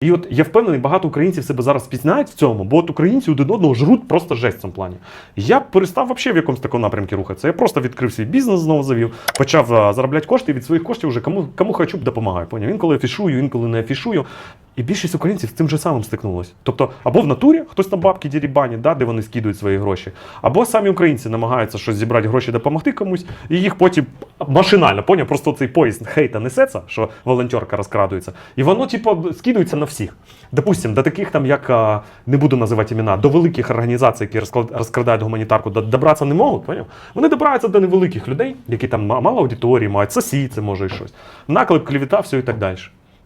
І от я впевнений, багато українців себе зараз пізнають в цьому, бо от українці один одного жруть просто жесть в цьому плані. Я перестав взагалі в якомусь такому напрямку рухатися. Я просто відкрив свій бізнес, знову завів, почав заробляти кошти і від своїх коштів вже кому, кому хочу допомагаю. Поняв? Інколи афішую, інколи не афішую. І більшість українців з тим же самим стикнулося. Тобто, або в натурі хтось на бабки дірібані, да, де вони скидують свої гроші, або самі українці намагаються щось зібрати гроші, допомогти комусь, і їх потім машинально, поняв, просто цей поїзд хейта несеться, що волонтерка розкрадується, і воно, типу, скидується на всіх. Допустим, до таких там, як не буду називати імена, до великих організацій, які розкрадають гуманітарку, добратися не можуть, поняв? Вони добираються до невеликих людей, які там мало аудиторії мають, сосіться, може і щось. Наклеп, клівіта, все і так далі.